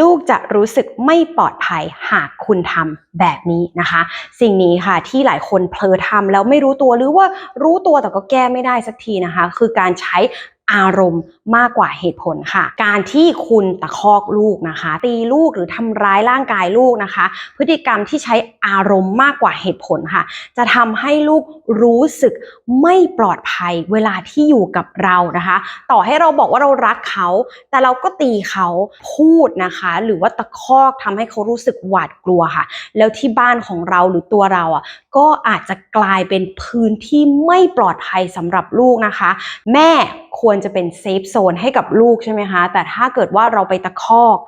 ลูกจะรู้สึกไม่ปลอดภัยหากคุณทำแบบนี้นะคะ สิ่งนี้ค่ะที่หลายคนเพลอทำแล้วไม่รู้ตัวหรือว่ารู้ตัวแต่ก็แก้ไม่ได้สักทีนะคะ คือการใช้ อารมณ์มากกว่าเหตุผลค่ะ การที่คุณตะคอกลูกนะคะ ตีลูกหรือทำร้ายร่างกายลูกนะคะ พฤติกรรมที่ใช้อารมณ์มากกว่าเหตุผลค่ะ จะทำให้ลูกรู้สึกไม่ปลอดภัยเวลาที่อยู่กับเรานะคะ ต่อให้เราบอกว่าเรารักเขา แต่เราก็ตีเขาพูดนะคะ หรือว่าตะคอกทำให้เขารู้สึกหวาดกลัวค่ะ แล้วที่บ้านของเราหรือตัวเราอะก็อาจจะกลายเป็นพื้นที่ไม่ปลอดภัยสำหรับลูกนะคะ แม่ ควรจะเป็นเซฟโซนให้กับลูกใช่ไหมคะ แต่ถ้าเกิดว่าเราไปตะคอก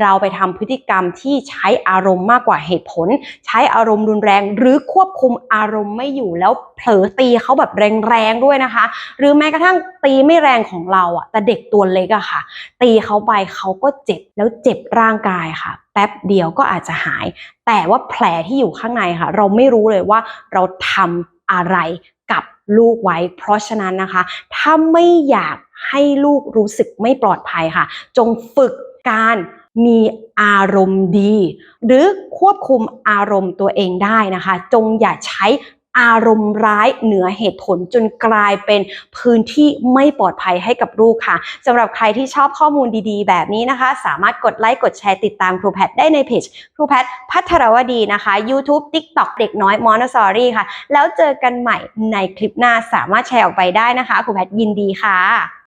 เราไปทำพฤติกรรมที่ใช้อารมณ์มากกว่าเหตุผล ใช้อารมณ์รุนแรง หรือควบคุมอารมณ์ไม่อยู่แล้วเผลอตีเขาแบบแรงๆด้วยนะคะ หรือแม้กระทั่งตีไม่แรงของเราอะแต่เด็กตัวเล็กอะค่ะ ตีเขาไปเขาก็เจ็บแล้วเจ็บร่างกายค่ะ แป๊บเดียวก็อาจจะหาย แต่ว่าแผลที่อยู่ข้างในค่ะ เราไม่รู้เลยว่าเราทำอะไรกับ ลูกไว้ เพราะฉะนั้นนะคะ ถ้าไม่อยากให้ลูกรู้สึกไม่ปลอดภัยค่ะ จงฝึกการมีอารมณ์ดี หรือควบคุมอารมณ์ตัวเองได้นะคะ จงอย่าใช้ อารมณ์ร้ายเหนือเหตุผลจนกลายเป็นพื้นที่ไม่ปลอดภัยให้กับลูกค่ะสำหรับใครที่ชอบข้อมูลดีๆ แบบนี้นะคะ สามารถกดไลค์กดแชร์ติดตามครูแพทย์ได้ในเพจครูแพทย์พัทรวดีนะคะ YouTube TikTok เด็กน้อยมอนสอรี่ค่ะ แล้วเจอกันใหม่ในคลิปหน้าสามารถแชร์ออกไปได้นะคะ ครูแพทย์ยินดีค่ะ